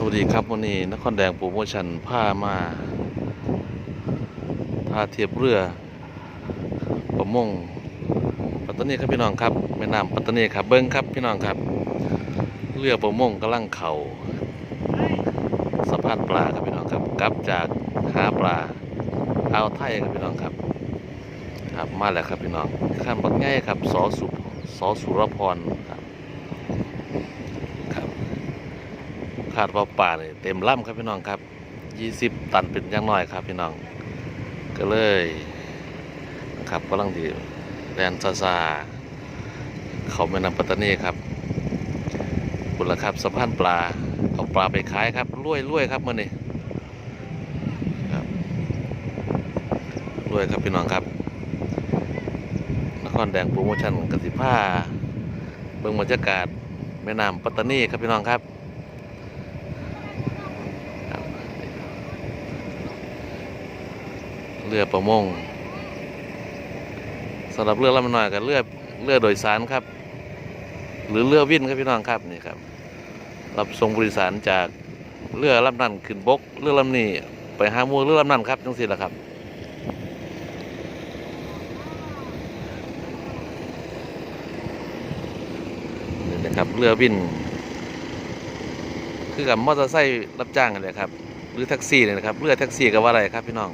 สวัสดีครับวันนี้นครแดงโปรโมชั่นผ้ามาทาเทียบเรือ ประมงปัตตานีครับพี่น้องครับแม่น้ำปัตตานีครับเบิ้งครับพี่น้องครับ เรือประมงกำลังเข่าสะพานปลาครับพี่น้องครับกลับจากหาปลาอ่าวไทยครับพี่น้องครับ ครับมาแล้วครับพี่น้องข้ามบักง่ายครับสอสุสอสุรพรครับาดว่าป่าเนี่ยเต็มล่ำครับพี่น้องครับยี่สิบตันเป็นอย่างน้อยครับพี่น้อง ก็เลยครับกำลังดีแลนซาซาเขาแม่น้ำปัตตานีครับบุญละครับสะพานปลาเอาปลาไปขายครับรวยรวยครับมื่อนี้ครับรวยครับพี่น้องครับนครแดงโปรโมชั่นกสิผ้าเบิ่งบรรยากาศแม่น้ำปัตตานีครับพี่น้องครับ เรือประมงสำหรับเรือลำน้อยกับเรือเรือโดยสารครับ หรือเรือวิ่นครับพี่น้องครับนี่ครับรับส่งบริสารจากเรือลำนั้นขึ้นบกเรือลำนี้ไปหามูเรือลำนั้นครับจังสิละครับนี่นะครับเรือวิ่นคือกับมอเตอร์ไซค์รับจ้างกันเลยครับหรือแท็กซี่เนี่ยนะครับเรือแท็กซี่กับว่าอะไรครับพี่น้อง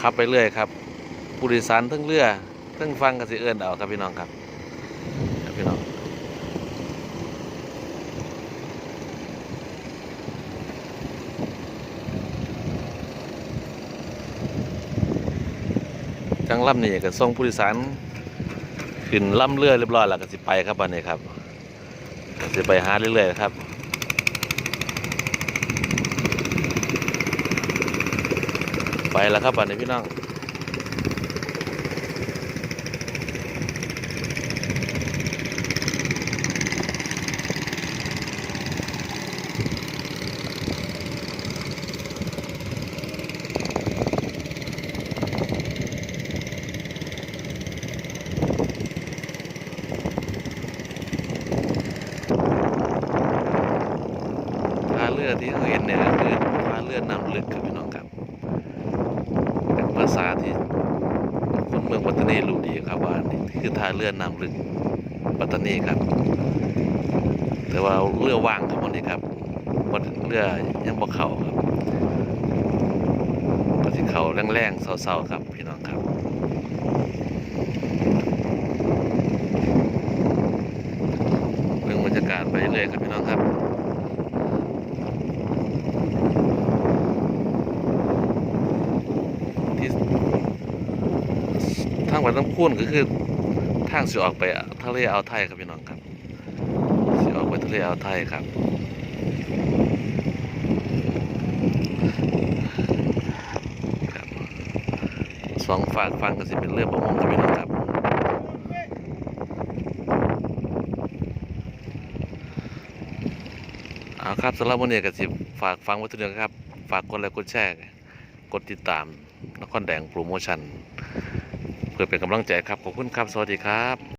ขับไปเรื่อยครับผู้โดยสารทั้งเรือทั้งฟังกับสิเอิญเอาครับพี่น้องครับครับพี่น้องจังลำนี่ก็ส่งผู้โดยสารขึ้นลำเรือเรียบร้อยแล้วก็สิไปครับวันนี้ครับก็สิไปหาเรื่อยๆครับ ไปแล้วครับบัดนี้พี่น้องพาเรือที่เขาเห็นเนี่ยก็คือพาเรือนำลึกครับพี่น้องครับ ภาษาที่คนเมืองปัตตานีรู้ดีครับว่านี่คือท่าเรือนำลึกปัตตานีครับ แต่ว่าเรือว่างทั้งหมดนี้ครับบนเรือยังบ่เข้าครับก็สิเข้าแรงๆเศร้าๆครับพี่น้องครับเรื่องบรรยากาศไปเรื่อยครับพี่น้องครับ ที่ ทางวัดน้ำพุนก็คือทางสิออกไปทะเลอ่าวไทยครับพี่น้องครับสิออกไปทะเลอ่าวไทยครับสองฝากฟังก็สิเป็นเรือประมงครับพี่น้องครับเอาครับสำหรับวันนี้ก็สิฝากฟังไว้ทุกเดือครับ ฝากกดไลค์กดแชร์กดติดตามนครแดงโปรโมชั่น พื่อเป็นกำลังใจครับ ขอบคุณครับ สวัสดีครับ